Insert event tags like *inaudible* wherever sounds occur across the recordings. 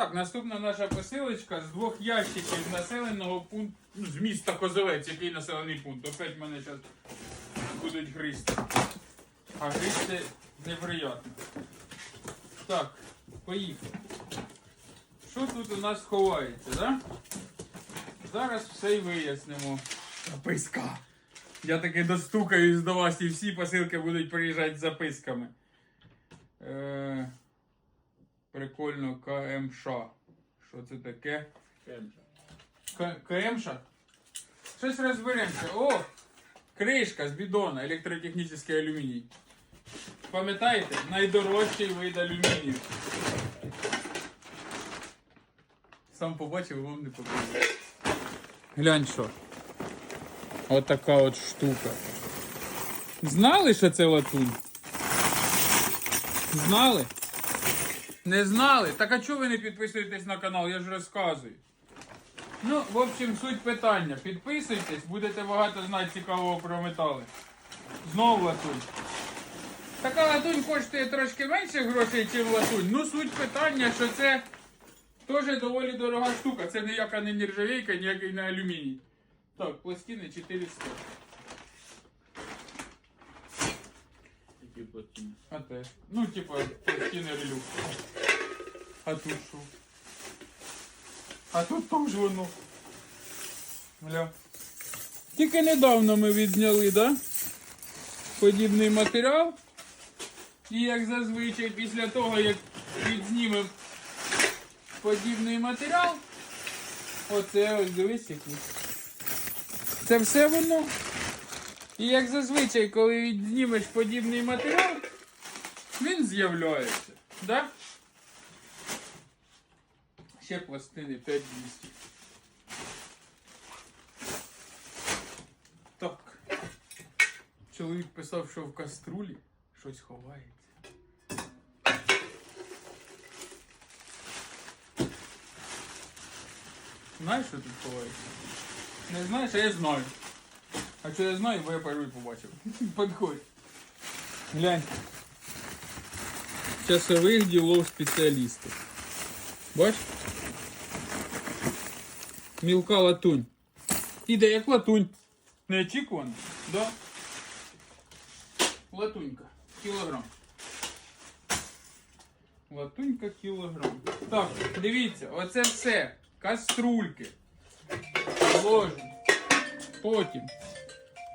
Так, наступна наша посилочка з двох ящиків з населеного пункту, ну, з міста Козелець, який населений пункт. Опять мене зараз будуть гризти. А гризти неприємно. Так, поїхали. Що тут у нас ховається, да? Зараз все й вияснимо. Записка. Я таки достукаюсь до вас і всі посилки будуть приїжджати з записками. Е, прикольно, КМШ. Що це таке? К- КМШ? Щось розберемося. О! Кришка з бідона, електротехнічний алюміній. Пам'ятаєте? Найдорожчий вид алюмінію. Сам побачив, вам не показав. Глянь що. От така от штука. Знали, що це латунь? Знали? Не знали? Так а чого ви не підписуєтесь на канал? Я ж розказую. Ну, в общем, суть питання. Підписуйтесь, будете багато знати цікавого про метали. Знову латунь. Така латунь коштує трошки менше грошей, ніж латунь. Ну, суть питання, що це теж доволі дорога штука. Це ніяка не нержавейка, ніякий не алюміній. Так, пластини 400. Які? А те. Ну, типа, пластини релюк. А тут що? А тут теж воно. Бля. Тільки недавно ми відзняли, да? Подібний матеріал. І як зазвичай, після того, як відзнімемо подібний матеріал, оце ось дивись який. Це все воно. І як зазвичай, коли відзнімеш подібний матеріал, він з'являється. Да? Ще пластини 5200. Так. Чоловік писав, що в каструлі щось ховається. Знаєш, що тут ховається? Не знаєш, а я знаю. А що я знаю, бо я перший побачив. *laughs* Подходь. Глянь. Часових ділов спеціалістів. Бач? Мілка латунь. Іде як латунь. Неочікувано? Да. Латунька. Кілограм. Латунька кілограм. Так, дивіться, оце все. Каструльки. Ложні. Потім.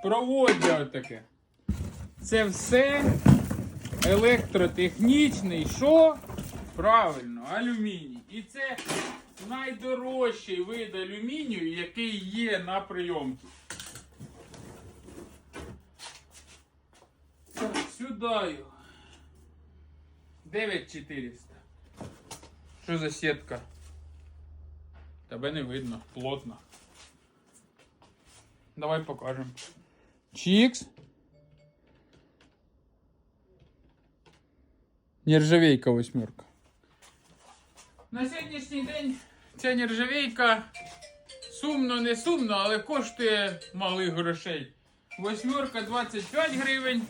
Проводдя таке. Це все електротехнічний, що? Правильно, алюміній. І це найдорожчий вид алюмінію, який є на прийомці. Сюди його. 9400. Що за сітка? Тебе не видно, плотно. Давай покажемо. Чікс. Нержавейка восьмерка. На сьогоднішній день ця нержавейка сумно, не сумно, але коштує малих грошей. Восьмерка 25 гривень.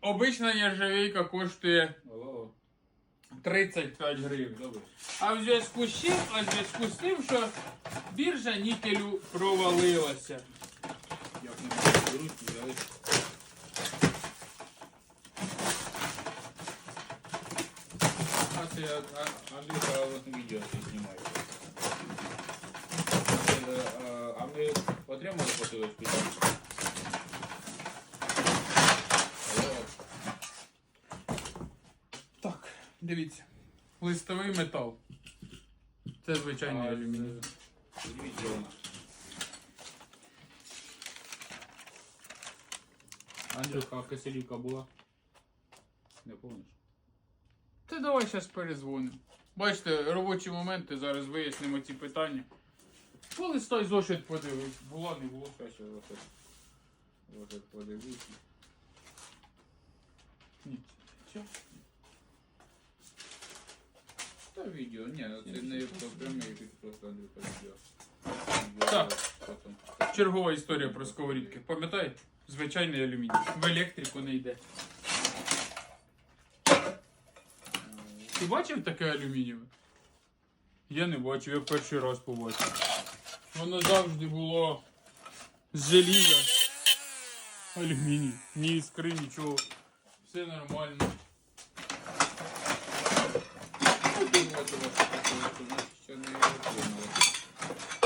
Обична нержавейка коштує 35 гривень. А в зв'язку з чим? А в зв'язку з тим, що біржа нікелю провалилася. Як не можу беруть, взяли. А це я- а- Андрюха от відео це знімає. Е, а- А ми отримали посилочку? Алло. Так, дивіться. Листовий метал. Це звичайний А, алюміній. це Андрюха, а киселівка була? Не помниш? Та давай зараз перезвонимо. Бачите, робочі моменти, зараз вияснимо ці питання. Полистай зошит подивись. Була, не було. Щас я оце. Оце подивіться. Ні. Чо? Та відео, ні, ну це не прямий від просто Андрюха відео. Так. Потім. Чергова історія про сковорідки. Пам'ятаєте? Звичайний алюміній. В електрику не йде. Ти бачив таке алюмінієве? Я не бачив, я перший раз побачив. Воно завжди було з желіза. Алюміній. Ні іскри, нічого. Все нормально.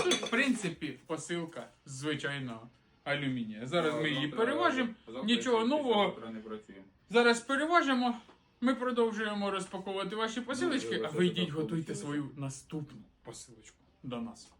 Ну, в принципі, посилка звичайного алюмінія. Зараз ми її переважимо. Нічого нового. Зараз переважимо. Ми продовжуємо розпаковувати ваші посилочки, а ви йдіть готуйте свою наступну посилочку до нас.